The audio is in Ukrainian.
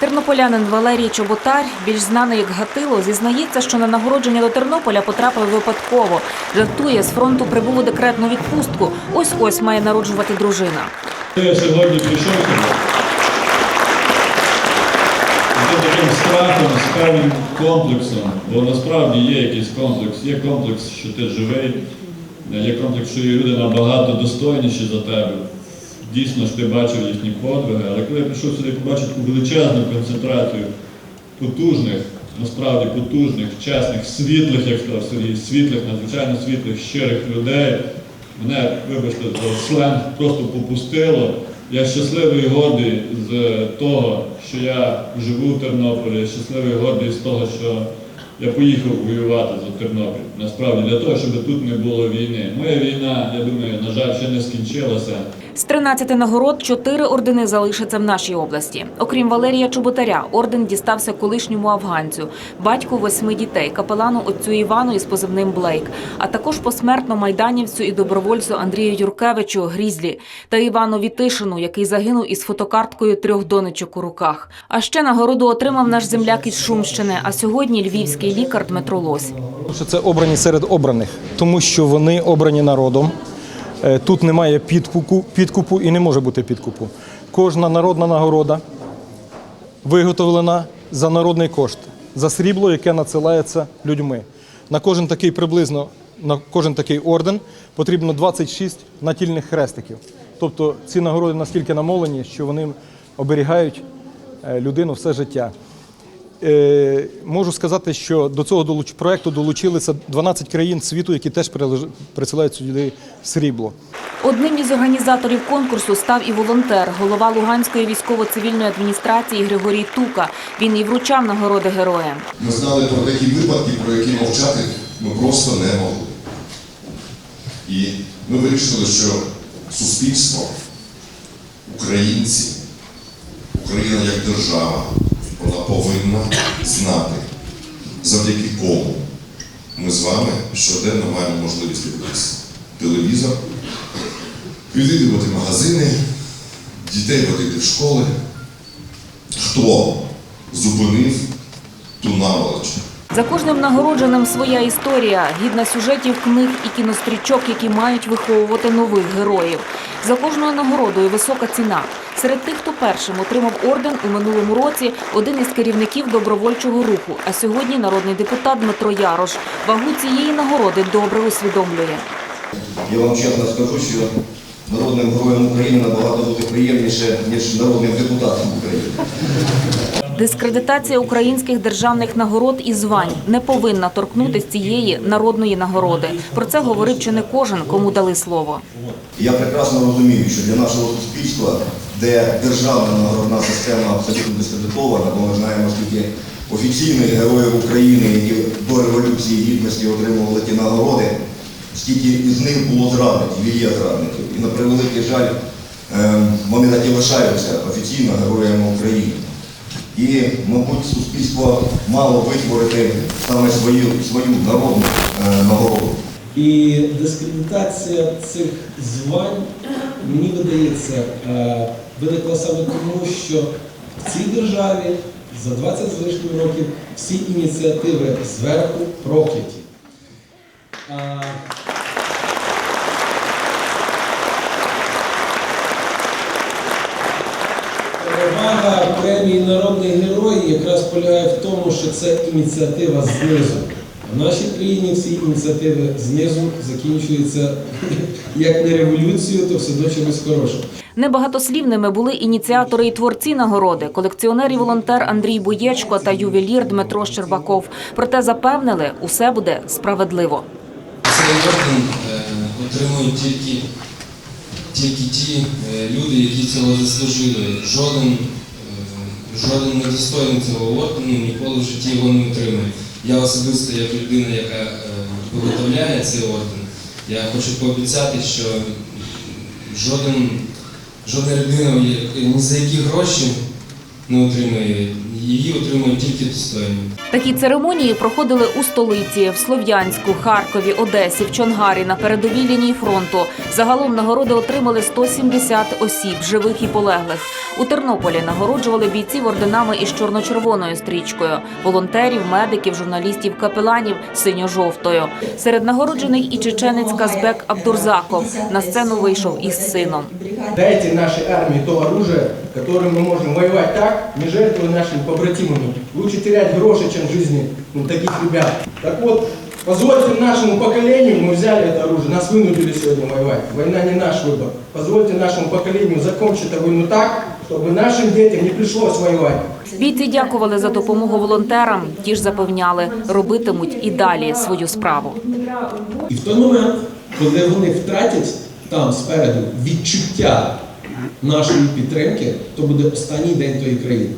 Тернополянин Валерій Чоботар, більш знаний як Гатило, зізнається, що на нагородження до Тернополя потрапив випадково. Жартує, з фронту прибув у декретну відпустку. Ось ось має народжувати дружина. Я сьогодні прийшов з таким страхом, з певним комплексом, бо насправді є якийсь комплекс. Є комплекс, що ти живий, є комплекс, що є люди набагато достойніші за тебе. Дійсно ж ти бачив їхні подвиги, але коли я прийшов сюди побачив таку величезну концентрацію потужних, насправді потужних, чесних, світлих, як сказав Сергій, світлих, надзвичайно світлих, щирих людей. Мене, вибачте, за сленг просто попустило. Я щасливий і гордий з того, що я живу в Тернополі, щасливий і гордий з того, що я поїхав воювати за Тернопіль. Насправді для того, щоб тут не було війни. Моя війна, я думаю, на жаль, ще не скінчилася. З 13 нагород чотири ордени залишаться в нашій області. Окрім Валерія Чоботаря, орден дістався колишньому афганцю, батьку восьми дітей, капелану отцю Івану із позивним Блейк, а також посмертно майданівцю і добровольцю Андрію Юркевичу Грізлі та Івану Вітишину, який загинув із фотокарткою трьох донечок у руках. А ще нагороду отримав наш земляк із Шумщини. А сьогодні львівський лікар Дмитро Лось. Це обрані серед обраних, тому що вони обрані народом. Е, Тут немає підкупу, підкупу і не може бути підкупу. Кожна народна нагорода виготовлена за народний кошт, за срібло, яке надсилається людьми. На кожен такий приблизно на кожен такий орден потрібно 26 натільних хрестиків. Тобто ці нагороди настільки намолені, що вони оберігають е, людину все життя. Е, можу сказати, що до цього долуч... проекту долучилися 12 країн світу, які теж присилають сюди срібло. Одним із організаторів конкурсу став і волонтер, голова Луганської військово-цивільної адміністрації Григорій Тука. Він і вручав нагороди героям. Ми знали про такі випадки, про які мовчати ми просто не могли. І ми вирішили, що суспільство, українці, Україна як держава, вона повинна знати, завдяки кому ми з вами щоденно маємо можливість дивитися телевізор, відвідувати магазини, дітей водити в школи. Хто зупинив ту наволоч? За кожним нагородженим своя історія, гідна сюжетів книг і кінострічок, які мають виховувати нових героїв. За кожною нагородою висока ціна. Серед тих, хто першим отримав орден у минулому році, один із керівників добровольчого руху, а сьогодні народний депутат Дмитро Ярош. Вагу цієї нагороди добре усвідомлює. Я вам чесно скажу, що народним героєм України набагато бути приємніше, ніж народним депутатом України. Дискредитація українських державних нагород і звань не повинна торкнутися цієї народної нагороди. Про це говорив чи не кожен, кому дали слово. Я прекрасно розумію, що для нашого суспільства, де державна нагородна система абсолютно дискредитована, бо ми знаємо, скільки офіційних героїв України, які до Революції Гідності отримували ті нагороди, скільки із них було зрадників і є зрадників. І на превеликий жаль, ем, вони так і лишаються офіційно героями України. І, мабуть, суспільство мало витворити саме свою, свою народну е, нагороду. І дискредитація цих звань, мені видається, е, виникла саме тому, що в цій державі за 20 з лишнім років всі ініціативи зверху прокляті. А, Перевага премії Народний герой якраз полягає в тому, що це ініціатива знизу. В нашій країні всі ініціативи знизу закінчуються як не революцією, то все одно чимось хорошим. Небагатослівними були ініціатори і творці нагороди, колекціонер і волонтер Андрій Боєчко та ювелір Дмитро Щербаков. Проте запевнили, усе буде справедливо. Цей орден отримують тільки, тільки ті е, люди, які цього заслужили. Жоден, е, жоден недостойний цього ордену ніколи в житті його не отримає. Я особисто, як людина, яка е, виготовляє цей орден, я хочу пообіцяти, що жоден, жодна людина ні за які гроші не отримує. Її отримують тільки достойні. Такі церемонії проходили у столиці в Слов'янську, Харкові, Одесі, в Чонгарі на передовій лінії фронту. Загалом нагороди отримали 170 осіб, живих і полеглих. У Тернополі нагороджували бійців орденами із чорно-червоною стрічкою, волонтерів, медиків, журналістів, капеланів синьо-жовтою. Серед нагороджених і чеченець Казбек Абдурзаков на сцену вийшов із сином. Дайте нашей армии то оружие, которым мы можем воевать так, не жертвуя нашими побратимами. Лучше терять гроши, чем жизни ну, таких ребят. Так вот, позвольте нашему поколению, мы взяли это оружие, нас вынудили сегодня воевать. Война не наш выбор. Позвольте нашему поколению закончить эту войну так, чтобы нашим детям не пришлось воевать. Бійці дякували за допомогу волонтерам. Ті ж запевняли, робитимуть і далі свою справу. І в той момент, коли вони втратять там спереду відчуття нашої підтримки, то буде останній день тої країни.